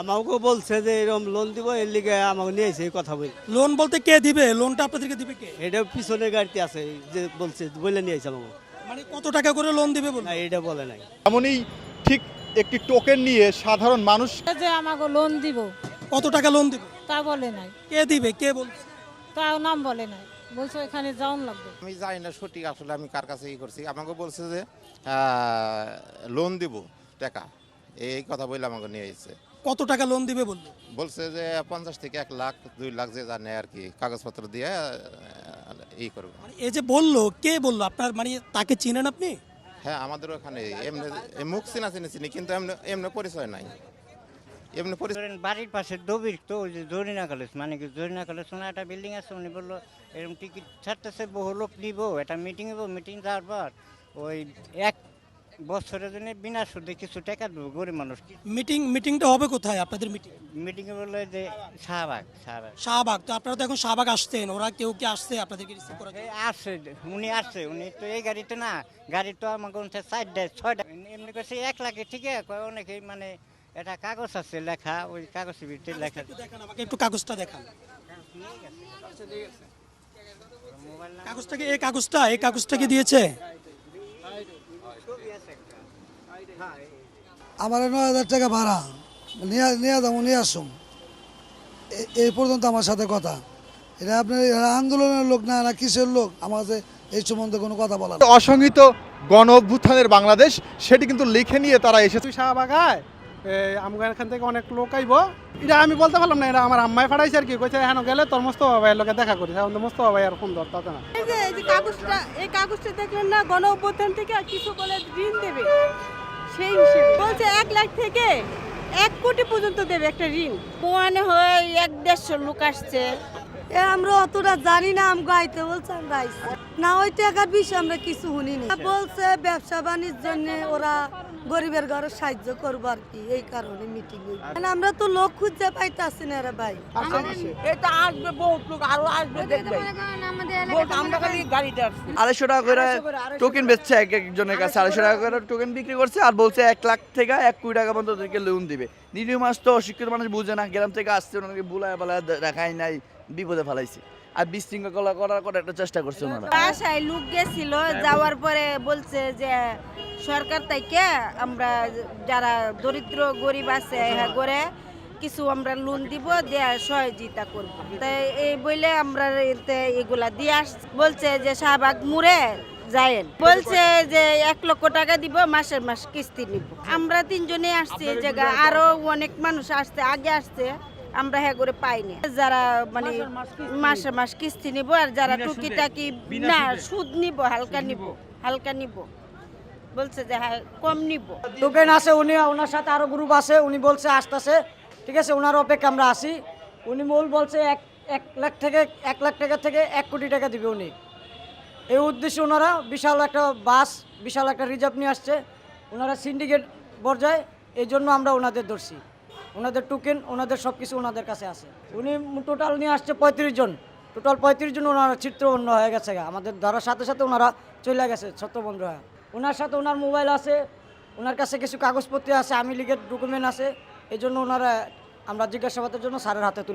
আমাকে বলছে যে এরকম লোন দিব এর লিগে আমাকে নিয়েছে এই কথা বলি। লোন বলতে কে দিবে? লোনটা আপনাদেরকে দিবে কে? এটা পিছনের গাড়িতে আছে যে বলছে বলে নিয়েছে আমাকে। মানে কত টাকা করে লোন দিবে বলুন? না এটা বলে নাই। এমনই ঠিক একটি টোকেন নিয়ে সাধারণ মানুষ যে আমাকে লোন দিব। কত টাকা লোন দিব? তা বলে নাই। কে দিবে? কে বলছে? তাও নাম বলে নাই। বলছে এখানে যাওন লাগবে। আমি জানি না সঠিক আসলে আমি কার কাছে ই করছি। আমাকে বলছে যে লোন দিব টাকা। এই কথা বলে আমাকে নিয়ে এসেছে। কত টাকা লোন দিবে বলল? বলছে যে পঞ্চাশ থেকে এক লাখ দুই লাখ যে জানে আর কি কাগজপত্র দিয়ে ই করব। মানে এই যে বলল কে বলল? আপনার মানে তাকে চিনেন আপনি? হ্যাঁ আমাদের ওখানে এমনি মুখ চিনা চিনি চিনি কিন্তু এমনি এমনি পরিচয় নাই। এমনি পরিচয় বাড়ির পাশে দবির তো ওই যে জরিনা কলেজ মানে কি জরিনা কলেজ শোনা একটা বিল্ডিং আছে উনি বলল এরকম টিকিট ছাড়তেছে বহু লোক নিব একটা মিটিং হব মিটিং যাওয়ার পর ওই এক বছরের জন্য বিনা সুদে কিছু টাকা দেবো গরিব মানুষ। মিটিং মিটিংটা হবে কোথায় আপনাদের মিটিং? মিটিংয়ে বলে যে শাহবাগ শাহবাগ। শাহবাগ তো আপনারা তো এখন শাহবাগ আসছেন ওরা কেউ কি আসছে আপনাদেরকে রিসিভ করার জন্য? এই আসছে উনি আসছে উনি তো এই গাড়িতে না গাড়ি তো আমাকে উঠে চারটা ছয়টা এমনি করছে এক লাখে ঠিক আছে কয় অনেকে মানে এটা কাগজ আছে লেখা ওই কাগজের ভিতরে লেখা। একটু দেখান আমাকে একটু কাগজটা দেখান। কাগজটাকে এই কাগজটা এই কাগজটাকে দিয়েছে? আমার নয় হাজার টাকা ভাড়া। নিয়ে নিয়ে যাব নিয়ে আসুন এই পর্যন্ত আমার সাথে কথা। এটা আপনার আন্দোলনের লোক না না কিসের লোক? আমার কাছে এই সম্বন্ধে কোনো কথা বলা। অসংহিত গণ অভ্যুত্থানের বাংলাদেশ সেটি কিন্তু লিখে নিয়ে তারা এসেছে। তুই শাহবাগায় আমার এখান থেকে অনেক লোক আইব। এটা আমি বলতে পারলাম না এটা আমার আম্মাই ফাড়াইছে আর কি কইছে হ্যাঁ গেলে তোর মোস্তফা ভাইয়ের লোকে দেখা করিস। এখন তো মোস্তফা ভাই আর সুন্দর তাতে না। এই যে এই কাগজটা এই কাগজটা দেখলেন না গণ অভ্যুত্থান থেকে আর কিছু বলে ঋণ দেবে। সেই হিসেবে। বলছে এক লাখ থেকে এক কোটি পর্যন্ত দেবে একটা ঋণ। মনে হয় এক দেড়শো লোক আসছে। এ আমরা অতটা জানি না আম গাইতে বলছে আমরা আইছি। না ওই টাকার বিষয়ে আমরা কিছু শুনিনি। বলছে ব্যবসা বাণিজ্য জন্য ওরা গরিবের ঘরে সাহায্য করব আর কি এই কারণে মিটিং মানে আমরা তো লোক খুঁজতে পাইতাছি না রে ভাই। এটা আসবে বহুত লোক আরও আসবে দেখবে। আড়াইশো টাকা করে টোকেন বেচছে এক একজনের কাছে। আড়াইশো টাকা করে টোকেন বিক্রি করছে আর বলছে এক লাখ থেকে এক কোটি টাকা পর্যন্ত ওদেরকে লোন দিবে। নিরীহ মাস তো অশিক্ষিত মানুষ বুঝে না গ্রাম থেকে আসছে ওনাকে বুলায় বেলায় দেখাই নাই বিপদে ফেলাইছে। আর বিশৃঙ্খলা করার করে একটা চেষ্টা করছে ওনারা বাসায় লোক গেছিল, যাওয়ার পরে বলছে যে সরকার থেকে আমরা যারা দরিদ্র, গরিব আছে হ্যাঁ করে কিছু আমরা লোন দিব, দেয়া সহযোগিতা করব। তাই এই বলে আমরা এগুলা দিয়ে আস বলছে যে শাহবাগ মুড়ে যায়েন। বলছে যে এক লক্ষ টাকা দিব, মাসের মাস কিস্তি নিব। আমরা তিনজনে আসছি জায়গা আরও অনেক মানুষ আসছে, আগে আসছে। আমরা হ্যাঁ করে পাইনি যারা মানে মাসে মাস কিস্তি নিব আর যারা টুকিটাকি না সুদ। নিব হালকা নিব হালকা নিব। বলছে যে হ্যাঁ কম নিব। টোকেন আছে উনি ওনার সাথে আরও গ্রুপ আছে উনি বলছে আসতেছে। ঠিক আছে ওনার অপেক্ষা আমরা আসি উনি মূল বলছে এক এক লাখ থেকে এক লাখ টাকা থেকে এক কোটি টাকা দিবে উনি। এই উদ্দেশ্যে ওনারা বিশাল একটা বাস বিশাল একটা রিজার্ভ নিয়ে আসছে। ওনারা সিন্ডিকেট পর্যায়ে এই জন্য আমরা ওনাদের ধরছি। ওনাদের টোকেন ওনাদের সব কিছু ওনাদের কাছে আছে। উনি টোটাল নিয়ে আসছে পঁয়ত্রিশ জন। টোটাল পঁয়ত্রিশ জন ওনারা চিত্র অন্য হয়ে গেছে আমাদের ধরার সাথে সাথে ওনারা চলে গেছে ছত্রবন্ধ হয়ে। ওনার সাথে ওনার মোবাইল আছে, ওনার কাছে কিছু কাগজপত্র আছে, আমি লিগের ডকুমেন্ট আছে। এই জন্য ওনারা, আমরা জিজ্ঞাসাবাদের জন্য স্যারের হাতে তুলে